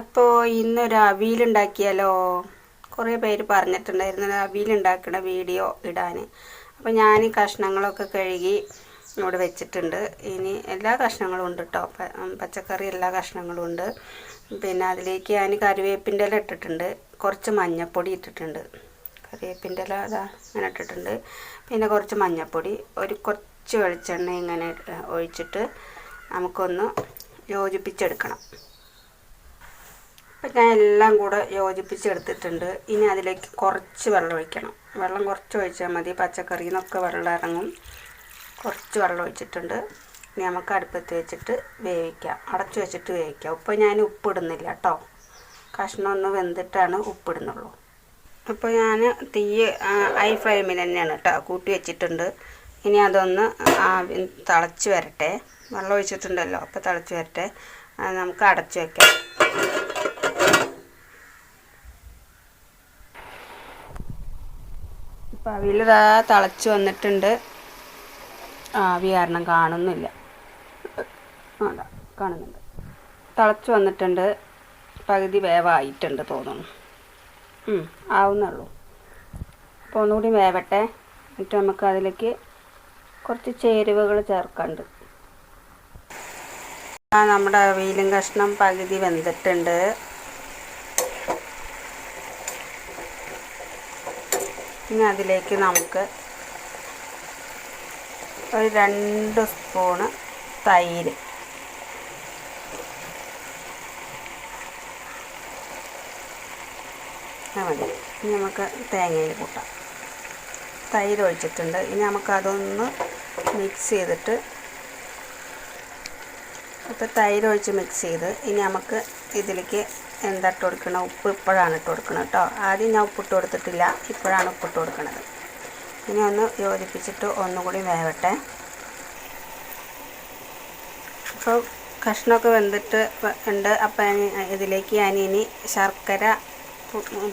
അപ്പോൾ ഇന്നൊരു അവിയലുണ്ടാക്കിയാലോ കുറേ പേര് പറഞ്ഞിട്ടുണ്ടായിരുന്നു അവിയലുണ്ടാക്കുന്ന വീഡിയോ ഇടാൻ അപ്പോൾ ഞാൻ കഷ്ണങ്ങളൊക്കെ കഴുകി ഇവിടെ വെച്ചിട്ടുണ്ട്. ഇനി എല്ലാ കഷ്ണങ്ങളും ഉണ്ട് കേട്ടോ പച്ചക്കറി എല്ലാ കഷ്ണങ്ങളും ഉണ്ട്. പിന്നെ അതിലേക്ക് ഞാൻ കറിവേപ്പിന്റെ ഇല ഇട്ടിട്ടുണ്ട്. കുറച്ച് മഞ്ഞൾപ്പൊടി ഇട്ടിട്ടുണ്ട്. കറിവേപ്പിന്റെ ഇല അതാ ഇങ്ങനെ ഇട്ടിട്ടുണ്ട്. പിന്നെ കുറച്ച് മഞ്ഞൾപ്പൊടി ഒരു കുറച്ച് വെളിച്ചെണ്ണ ഇങ്ങനെ ഒഴിച്ചിട്ട് നമുക്കൊന്ന് യോജിപ്പിച്ചെടുക്കണം. അപ്പം ഞാൻ എല്ലാം കൂടെ യോജിപ്പിച്ചെടുത്തിട്ടുണ്ട്. ഇനി അതിലേക്ക് കുറച്ച് വെള്ളം ഒഴിക്കണം. വെള്ളം കുറച്ച് ഒഴിച്ചാൽ മതി. പച്ചക്കറിയിൽ നിന്നൊക്കെ വെള്ളം ഇറങ്ങും. കുറച്ച് വെള്ളം ഒഴിച്ചിട്ടുണ്ട്. ഇനി നമുക്ക് അടുപ്പത്ത് വെച്ചിട്ട് വേവിക്കാം. അടച്ചു വെച്ചിട്ട് വേവിക്കാം. ഉപ്പ് ഞാൻ ഉപ്പിടുന്നില്ല കേട്ടോ. കഷ്ണം ഒന്ന് വെന്തിട്ടാണ് ഉപ്പിടുന്നുള്ളൂ അപ്പോൾ ഞാൻ തീ ഹൈ ഫ്ലെയിമിൽ തന്നെയാണ് കേട്ടോ കൂട്ടി വെച്ചിട്ടുണ്ട്. ഇനി അതൊന്ന് തിളച്ച് വരട്ടെ. വെള്ളം ഒഴിച്ചിട്ടുണ്ടല്ലോ. അപ്പോൾ തിളച്ച് വരട്ടെ. നമുക്ക് അടച്ചു വെക്കാം. ഇപ്പം അവിയിൽ തിളച്ച് വന്നിട്ടുണ്ട്. ആവി കാരണം കാണുന്നില്ല. അതാ കാണുന്നുണ്ട്. തിളച്ച് വന്നിട്ടുണ്ട്. പകുതി വേവായിട്ടുണ്ട് തോന്നുന്നു. ആവുന്നുള്ളൂ. അപ്പോൾ ഒന്നുകൂടി വേവട്ടെ. എന്നിട്ട് നമുക്ക് അതിലേക്ക് കുറച്ച് ചേരുവകൾ ചേർക്കാണ്ട്. നമ്മുടെ അവിയലും കഷ്ണം പകുതി വെന്തിട്ടുണ്ട്. ഇനി അതിലേക്ക് നമുക്ക് ഒരു രണ്ട് സ്പൂണ് തൈര്. മതി. ഇനി നമുക്ക് തേങ്ങയിൽ കൂട്ടാം. തൈര് ഒഴിച്ചിട്ടുണ്ട്. ഇനി നമുക്കതൊന്ന് മിക്സ് ചെയ്തിട്ട് അപ്പോൾ തൈര് ഒഴിച്ച് മിക്സ് ചെയ്ത് ഇനി നമുക്ക് ഇതിലേക്ക് എന്താ ഇട്ട് കൊടുക്കണം ഉപ്പ് ഇപ്പോഴാണ് ഇട്ട് കൊടുക്കണം കേട്ടോ. ആദ്യം ഞാൻ ഉപ്പിട്ട് കൊടുത്തിട്ടില്ല. ഇപ്പോഴാണ് ഉപ്പിട്ട് കൊടുക്കുന്നത് ഇനി ഒന്ന് യോജിപ്പിച്ചിട്ട് ഒന്നുകൂടി വേവട്ടെ. അപ്പോൾ കഷ്ണമൊക്കെ വെന്തിട്ട് ഉണ്ട്. അപ്പം ഇതിലേക്ക് ഞാൻ ഇനി ശർക്കര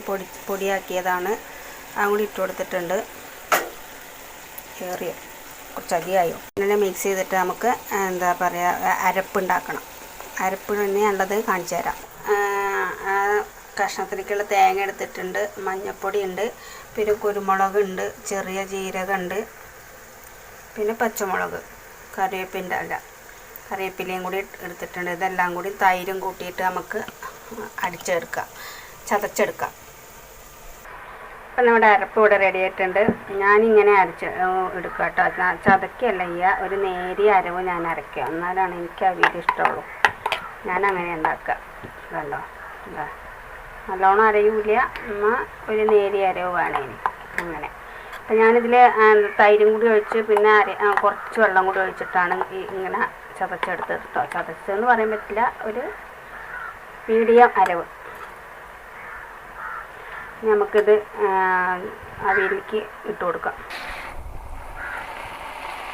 പൊടി പൊടിയാക്കിയതാണ്. അതും കൂടി ഇട്ട് കൊടുത്തിട്ടുണ്ട്. ഏറിയോ കുറച്ചധികമായോ പിന്നെ മിക്സ് ചെയ്തിട്ട് നമുക്ക് എന്താ പറയുക അരപ്പുണ്ടാക്കണം അരപ്പ് തന്നെയുള്ളത് കാണിച്ചു തരാം. കഷ്ണത്തിലേക്കുള്ള തേങ്ങ എടുത്തിട്ടുണ്ട് മഞ്ഞൾപ്പൊടി ഉണ്ട് പിന്നെ കുരുമുളക് ഉണ്ട് ചെറിയ ജീരകമുണ്ട് പിന്നെ പച്ചമുളക് കറിവേപ്പിന്റെ അല്ല കറിവേപ്പിലയും കൂടി എടുത്തിട്ടുണ്ട്. ഇതെല്ലാം കൂടി തൈരും കൂട്ടിയിട്ട് നമുക്ക് അടിച്ചെടുക്കാം ചതച്ചെടുക്കാം. അപ്പം നമ്മുടെ അരപ്പ് ഇവിടെ റെഡി ആയിട്ടുണ്ട്. ഞാനിങ്ങനെ അരച്ച് എടുക്കുക കേട്ടോ. ചതക്കല്ല ചെയ്യുക. ഒരു നേരിയ അരവ് ഞാൻ അരയ്ക്കുക. എന്നാലാണ് എനിക്ക് ആ അവിയൽ ഇഷ്ടമുള്ളൂ. ഞാൻ അങ്ങനെ ഉണ്ടാക്കുക. കണ്ടോ? എന്താ നല്ലോണം അരയൂല. എന്നാൽ ഒരു നേരിയ അരവ് വേണം എനിക്ക് അങ്ങനെ അപ്പം ഞാനിതിൽ തൈരും കൂടി ഒഴിച്ച് പിന്നെ അര കുറച്ച് വെള്ളം കൂടി ഒഴിച്ചിട്ടാണ് ഇങ്ങനെ ചതച്ചെടുത്തത് കേട്ടോ. ചതച്ചതെന്ന് പറയാൻ പറ്റില്ല. ഒരു മീഡിയം അരവ്. നമുക്കിത് അവിയലിലേക്ക് ഇട്ട് കൊടുക്കാം.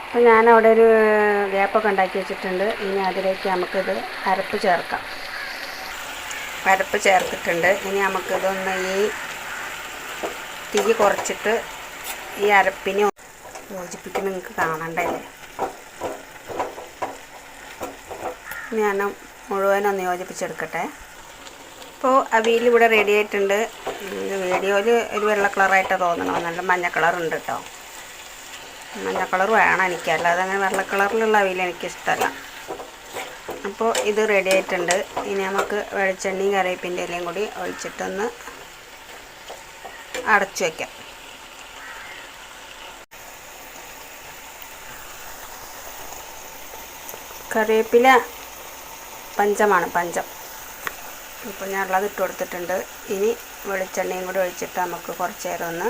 അപ്പം ഞാനവിടെ ഒരു വേപ്പൊക്കെ ഉണ്ടാക്കി വെച്ചിട്ടുണ്ട്. ഇനി അതിലേക്ക് നമുക്കിത് അരപ്പ് ചേർക്കാം. അരപ്പ് ചേർത്തിട്ടുണ്ട്. ഇനി നമുക്കിതൊന്ന് ഈ തീ കുറച്ചിട്ട് ഈ അരപ്പിനെ യോജിപ്പിക്കുന്ന നിങ്ങൾക്ക് കാണണ്ടേ? ഞാൻ മുഴുവനൊന്ന് യോജിപ്പിച്ചെടുക്കട്ടെ. ഇപ്പോൾ അവിയൽ ഇവിടെ റെഡി ആയിട്ടുണ്ട്. വീഡിയോയിൽ ഒരു വെള്ള കളറായിട്ടാണ് തോന്നണം നല്ല മഞ്ഞ കളറുണ്ട് കേട്ടോ. മഞ്ഞ കളർ വേണം എനിക്ക്. അല്ലാതെ അങ്ങനെ വെള്ള കളറിലുള്ള അവിയൽ എനിക്കിഷ്ടമല്ല അപ്പോൾ ഇത് റെഡി ആയിട്ടുണ്ട്. ഇനി നമുക്ക് വെളിച്ചെണ്ണയും കറിവേപ്പിന്റെ ഇലയും കൂടി ഒഴിച്ചിട്ടൊന്ന് അടച്ചു വയ്ക്കാം കറിവേപ്പില പഞ്ചമാണ് പഞ്ചം. ഇപ്പോൾ ഞാൻ ഉള്ളത് ഇട്ട് കൊടുത്തിട്ടുണ്ട്. ഇനി വെളിച്ചെണ്ണയും കൂടി ഒഴിച്ചിട്ട് നമുക്ക് കുറച്ച് നേരം ഒന്ന്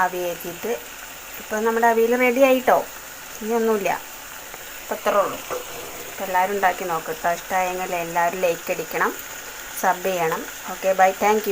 ആവിയേക്കിയിട്ട് ഇപ്പോൾ നമ്മുടെ അവിയൽ റെഡി ആയിട്ടോ? ഇനി ഒന്നുമില്ല. ഇപ്പം അത്രേ ഉള്ളൂ. അപ്പോൾ എല്ലാവരും ഉണ്ടാക്കി നോക്കട്ടോ ഇഷ്ടമായെങ്കിൽ എല്ലാവരും ലൈക്ക് അടിക്കണം സബ് ചെയ്യണം. Okay bye thank